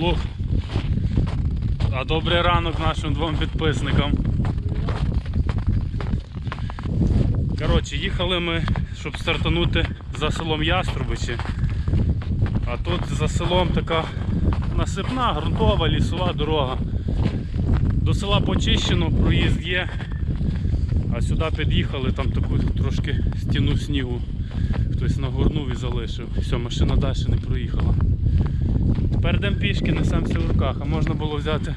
Лух. А добрий ранок нашим двом підписникам. Коротше, їхали ми, щоб стартанути за селом Яструбичі. А тут за селом така насипна, ґрунтова, лісова дорога. До села почищено, проїзд є. А сюди під'їхали, там таку трошки стіну снігу хтось нагорнув і залишив. Все, машина далі не проїхала. Тепер йдемо пішки, несемося в руках, а можна було взяти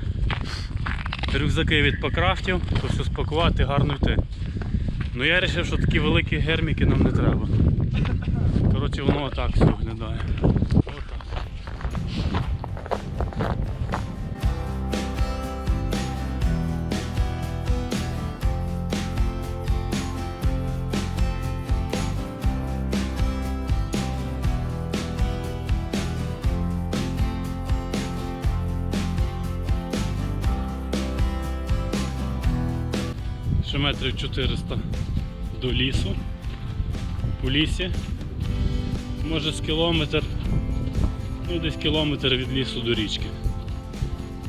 рюкзаки від покрафтів, то все спакувати, гарно йти. Ну я вирішив, що такі великі герміки нам не треба. Коротше, воно отак все виглядає. Отак. Метрів 400 до лісу. У лісі. Може з кілометр. Ну десь кілометр від лісу до річки.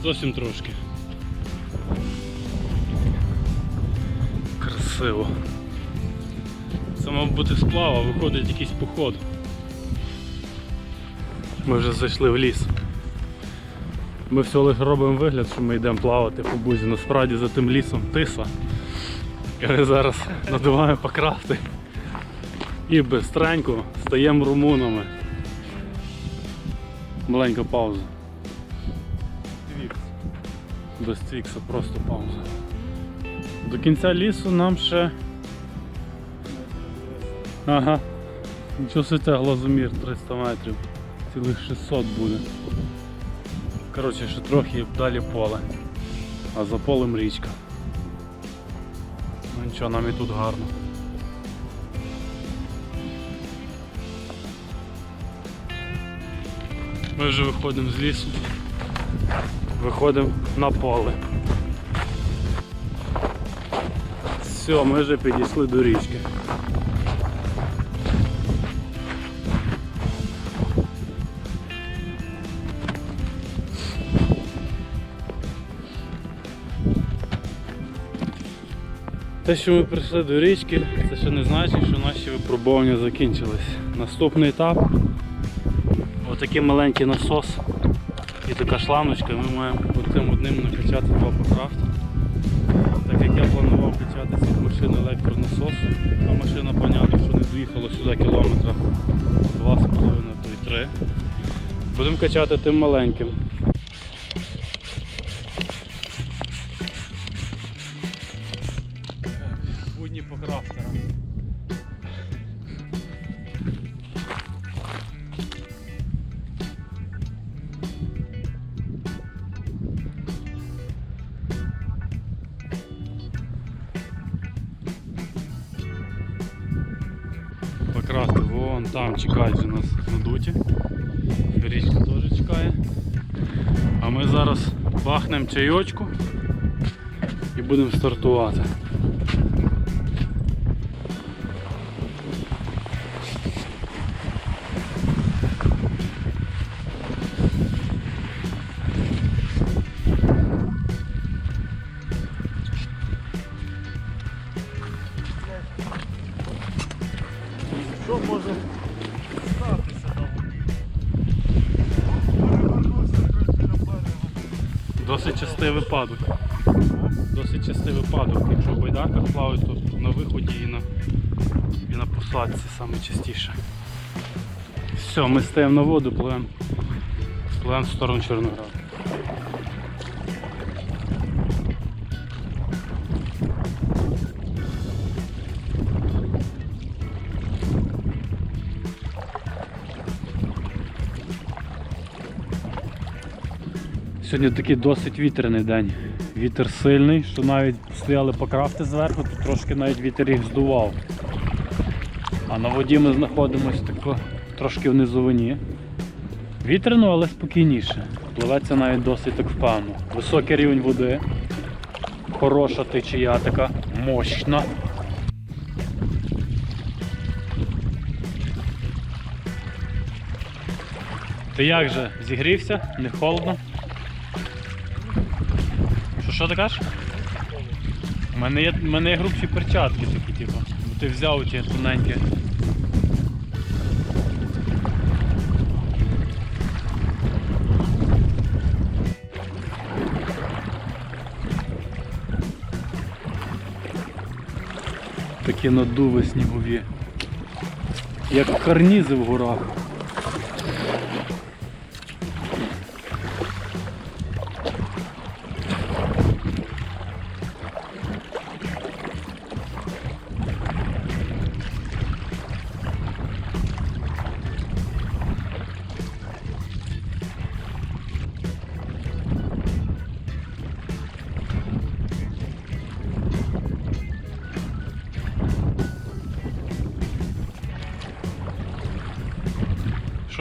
Зовсім трошки. Красиво. Це мав бути сплава, виходить якийсь поход. Ми вже зайшли в ліс. Ми все лише робимо вигляд, що ми йдемо плавати по бузі. Насправді за тим лісом тиса. І зараз надуваємо покрафти. І бистренько стаємо румунами. Маленька пауза. Без твікса, просто пауза. До кінця лісу нам ще. Ага. Нічого святе глазомір 300 метрів. Цілих 600 буде. Коротше, ще трохи далі поле. А за полем річка. Нічого, нам і тут гарно. Ми вже виходимо з лісу. Виходимо на поле. Все, ми вже підійшли до річки. Те, що ми прийшли до річки, це ще не значить, що наші випробування закінчились. Наступний етап отакий маленький насос і така шланочка, ми маємо цим одним накачати два покрафти. Так як я планував качати з машини електронасосу, а машина, понятно, що не доїхала сюди кілометра 2,5 то й 3. Будемо качати тим маленьким. Будні покрафтера. Покрасти вон там чекають вже нас надуті. Річка теж чекає. А ми зараз бахнемо чайочку і будемо стартувати. Досить частий випадок. Досить частий випадок. Якщо в байдарках плавають, то на виході і на, і на посадці саме частіше. Все, ми стаємо на воду, пливемо пливемо в сторону Чорнограду. Сьогодні такий досить вітряний день. Вітер сильний, що навіть стояли покрафти зверху, то трошки навіть вітер їх здував. А на воді ми знаходимося тако, трошки в низовині. Вітряно, але спокійніше. Пливеться навіть досить так впевнено. Високий рівень води. Хороша течія така, мощна. Ти як же? Зігрівся? Не холодно? Що, ти кажеш? У мене є, у мене є грубші перчатки такі, типу. Бо ти взяв ті тоненькі. Такі надуви снігові. Як карнізи в горах.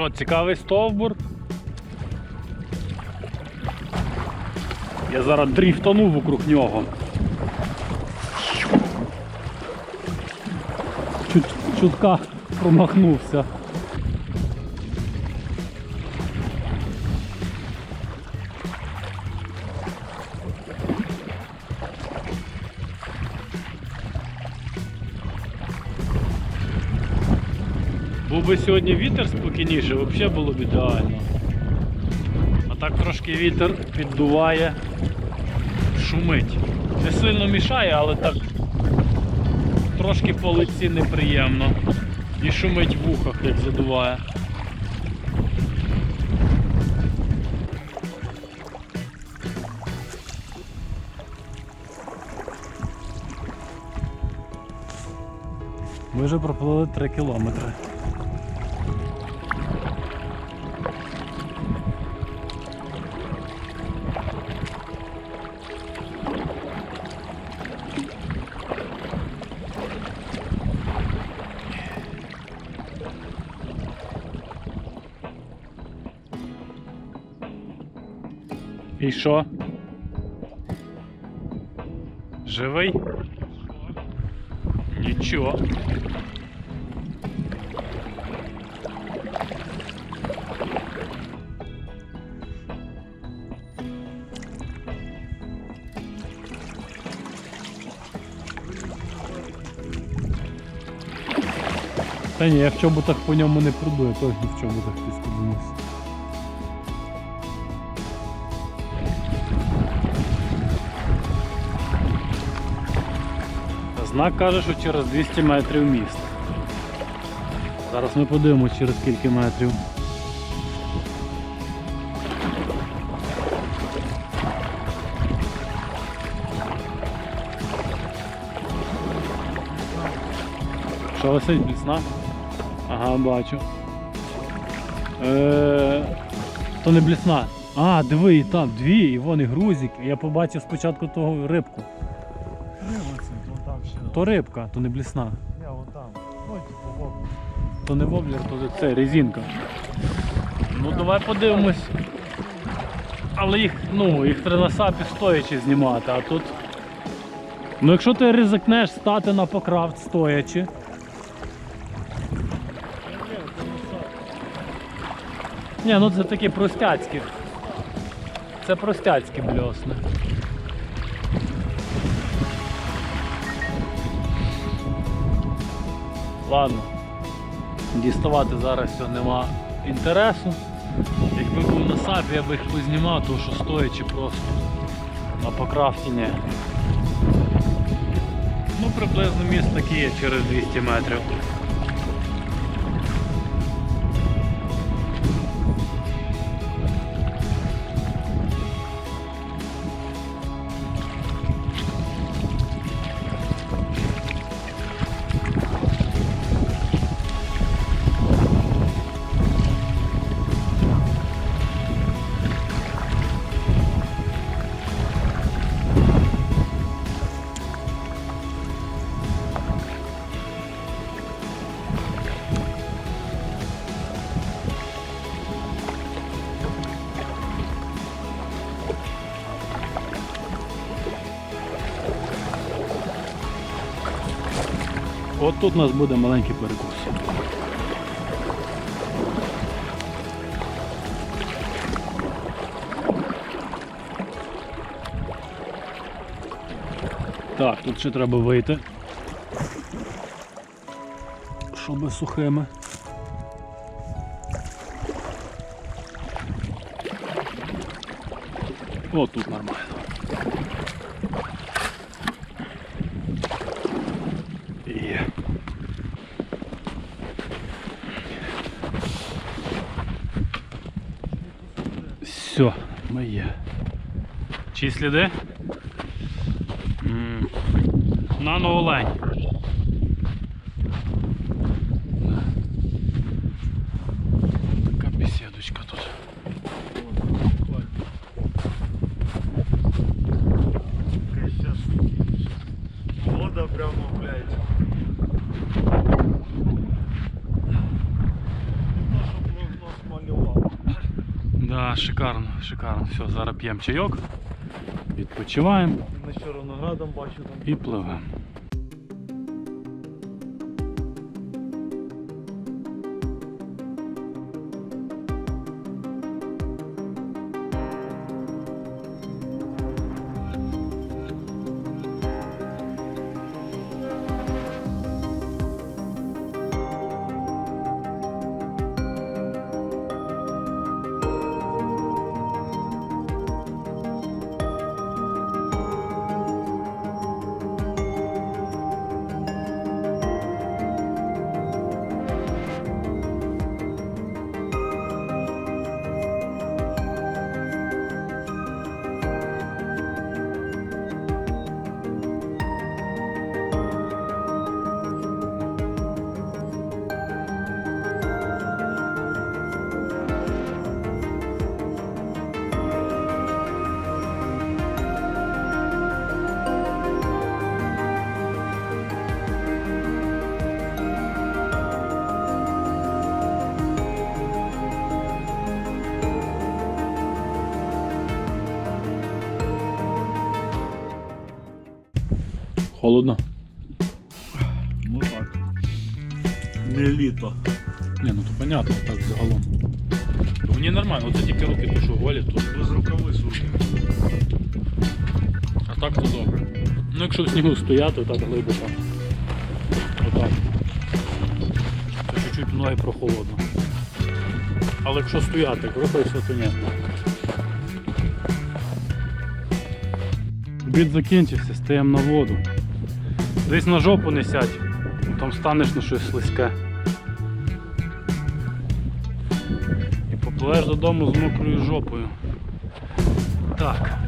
Що, цікавий стовбур? Я зараз дріфтану вокруг нього. Чутка промахнувся. Був би сьогодні вітер спокійніше, взагалі було б ідеально. А так трошки вітер піддуває, шумить. Не сильно мішає, але так трошки по лиці неприємно. І шумить в вухах, як задуває. Ми вже проплили 3 кілометри. Що? Живий? Нічого. Та ні, я в чоботах по ньому не пройду, я точно в чоботах підскользнусь. Знак каже, що через 200 метрів міст. Зараз ми подивимося через скільки метрів. Що висить блісна? Ага, бачу. Е, то не блісна. А, диви, і там дві, і вон і грузик. Я побачив спочатку того рибку. То рибка, то не блісна. Я вон там. Ну, типу, вон. То не воблер, то це резинка. Ну давай подивимось. Але їх, ну, їх треба на сапі стоячи знімати, а тут. Ну якщо ти ризикнеш стати на покрафт стоячи. Ні, ну це такі простяцькі. Це простяцькі бльосни. Ладно. Діставати зараз цього нема інтересу. Якби був на сапі, я би їх познімав, тому що стоячи просто на покрафтіні. Ну приблизно міст таке є через 200 метрів. От тут у нас буде маленький перекус. Так, тут ще треба вийти, щоб сухими. О, тут нормально. Все, ми є. Чи сліди? Нано олень. Да. Така бесідочка тут. Вода прямо, блядь. Не то, щоб нос малював. Да, шикарно, шикарно. Все, зараз п'ємо чайок, відпочиваємо бачу там. і пливемо. Холодно? Ну так. Не літо. Ні, ну то понятно, так загалом. Мені нормально, оце тільки руки то що голі тут. Без рукави сухі. А так то добре. Ну якщо в снігу стояти, так глибоко. Отак. То чуть-чуть ноги прохолодно. Але якщо стояти, як то ні. Обід закінчився, стаємо на воду. Десь на жопу не сядь, там станеш на щось слизьке. І попливеш додому з мокрою жопою. Так.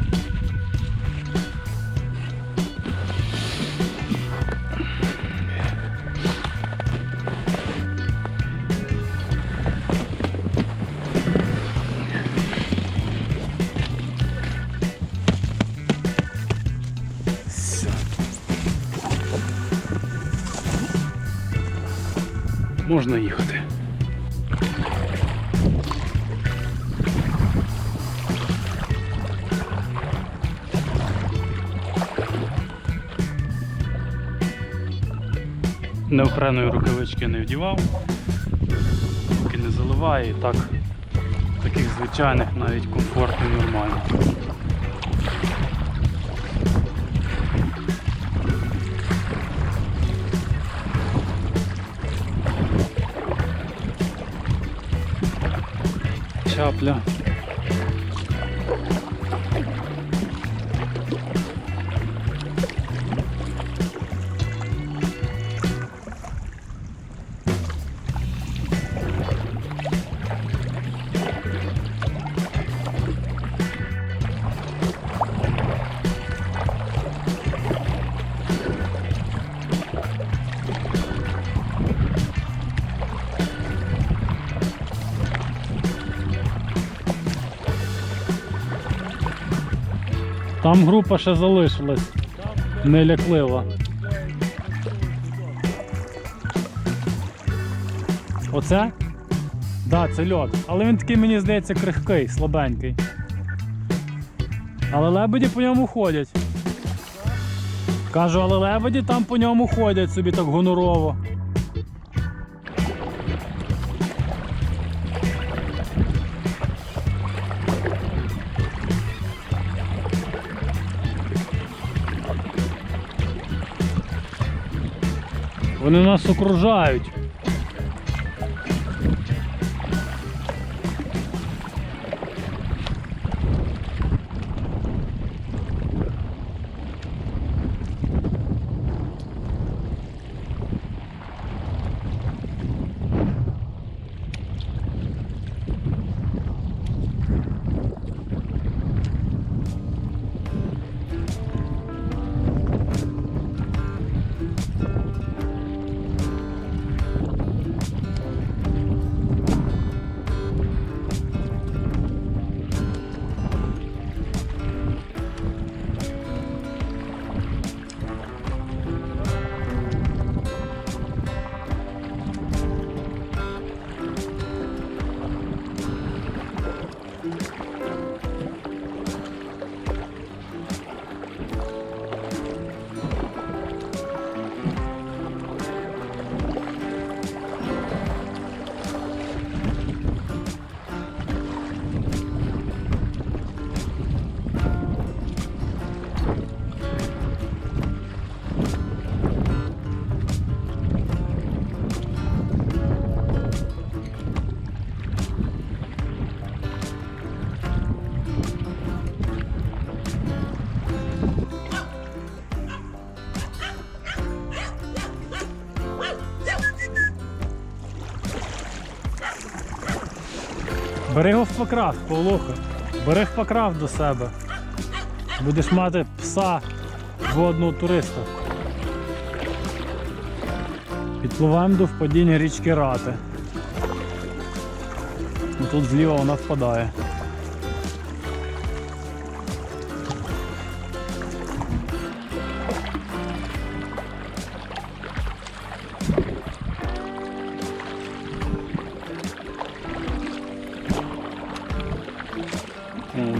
Можна їхати. Неохреної рукавички не вдівав, поки не заливає і так таких звичайних навіть комфортно і нормально. आपल्या Там група ще залишилась. Неляклива. Оце? Так, да, це льод. Але він такий, мені здається, крихкий, слабенький. Але лебеді по ньому ходять. Кажу, але лебеді там по ньому ходять собі так гонорово. Вони нас окружають. Бери його в покрав, полуха. Бери в покрав до себе. Будеш мати пса водного туриста. Підпливаємо до впадіння річки Рати. Ну, Тут зліва вона впадає.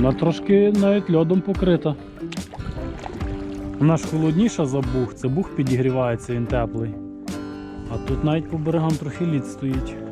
Вона трошки навіть льодом покрита. Вона ж холодніша за бух, це бух підігрівається, він теплий. А тут навіть по берегам трохи лід стоїть.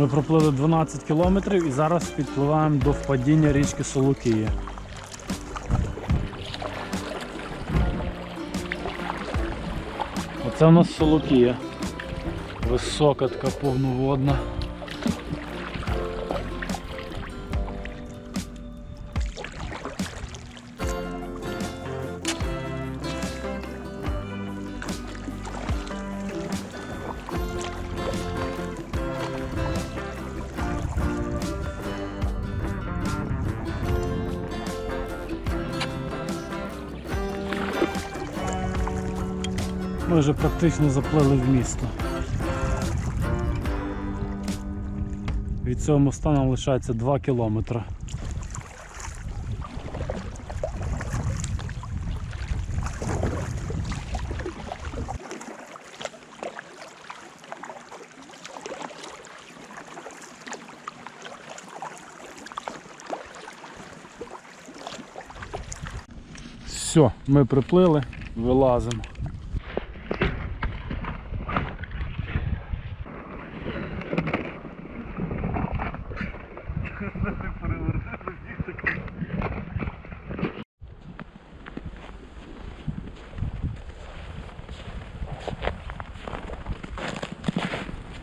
Ми проплили 12 кілометрів і зараз підпливаємо до впадіння річки Солокія. Оце у нас Солокія. Висока така повноводна. Ми вже практично заплили в місто. Від цього моста нам лишається 2 кілометри. Все, ми приплили, вилазимо.